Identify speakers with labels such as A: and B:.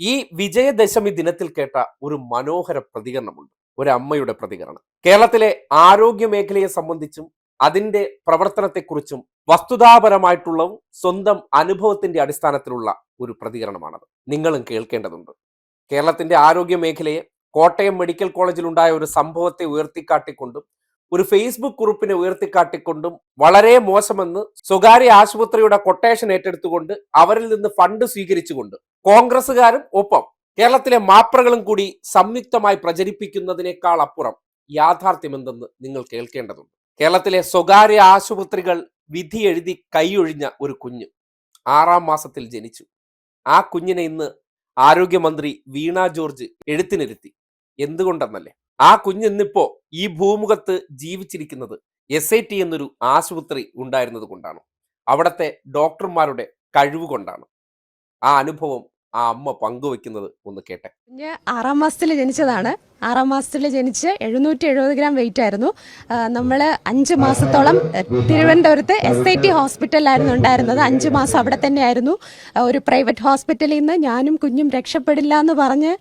A: ഈ വിജയദശമി ദിനത്തിൽ കേട്ട ഒരു മനോഹര പ്രതികരണമുണ്ട്. ഒരു അമ്മയുടെ പ്രതികരണം. കേരളത്തിലെ ആരോഗ്യ മേഖലയെ സംബന്ധിച്ചും അതിന്റെ പ്രവർത്തനത്തെക്കുറിച്ചും വസ്തുതാപരമായിട്ടുള്ളതും സ്വന്തം അനുഭവത്തിന്റെ അടിസ്ഥാനത്തിലുള്ള ഒരു പ്രതികരണമാണത്. നിങ്ങളും കേൾക്കേണ്ടതുണ്ട്. കേരളത്തിന്റെ ആരോഗ്യ മേഖലയെ കോട്ടയം മെഡിക്കൽ കോളേജിൽ ഉണ്ടായ ഒരു സംഭവത്തെ ഉയർത്തിക്കാട്ടിക്കൊണ്ടും ഒരു ഫേസ്ബുക്ക് ഗ്രൂപ്പിനെ ഉയർത്തിക്കാട്ടിക്കൊണ്ടും വളരെ മോശമെന്ന് സ്വകാര്യ ആശുപത്രിയുടെ കൊട്ടേഷൻ ഏറ്റെടുത്തുകൊണ്ട് അവരിൽ നിന്ന് ഫണ്ട് സ്വീകരിച്ചുകൊണ്ട് കോൺഗ്രസ്സുകാരും ഒപ്പം കേരളത്തിലെ മാപ്രകളും കൂടി സംയുക്തമായി പ്രചരിപ്പിക്കുന്നതിനേക്കാൾ അപ്പുറം യാഥാർത്ഥ്യമെന്തെന്ന് നിങ്ങൾ കേൾക്കേണ്ടതുണ്ട്. കേരളത്തിലെ സ്വകാര്യ ആശുപത്രികൾ വിധി എഴുതി കൈയൊഴിഞ്ഞ ഒരു കുഞ്ഞ് ആറാം മാസത്തിൽ ജനിച്ചു. ആ കുഞ്ഞിനെ ഇന്ന് ആരോഗ്യമന്ത്രി വീണ ജോർജ് എഴുത്തിനിരുത്തി. എന്തുകൊണ്ടെന്നല്ലേ? ആ കുഞ്ഞ് ഇന്നിപ്പോ ഈ ഭൂമുഖത്ത് ജീവിച്ചിരിക്കുന്നത് എസ് ഐ ടി എന്നൊരു ആശുപത്രി ഉണ്ടായിരുന്നത് കൊണ്ടാണ്. അവിടുത്തെ ഡോക്ടർമാരുടെ കഴിവ് കൊണ്ടാണ്. ആ അനുഭവം ആ അമ്മ പങ്കുവെക്കുന്നത് ഒന്ന് കേട്ടെ.
B: കുഞ്ഞ് ആറാം മാസത്തിൽ ജനിച്ചതാണ്. ആറാം മാസത്തിൽ ജനിച്ച് എഴുന്നൂറ്റി എഴുപത് ഗ്രാം വെയിറ്റ് ആയിരുന്നു. നമ്മൾ അഞ്ച് മാസത്തോളം തിരുവനന്തപുരത്ത് എസ് ഐ ടി ഹോസ്പിറ്റലിലായിരുന്നു ഉണ്ടായിരുന്നത്. അഞ്ച് മാസം അവിടെ തന്നെയായിരുന്നു. ഒരു പ്രൈവറ്റ് ഹോസ്പിറ്റലിൽ നിന്ന് ഞാനും കുഞ്ഞും രക്ഷപ്പെടില്ല എന്ന് പറഞ്ഞ്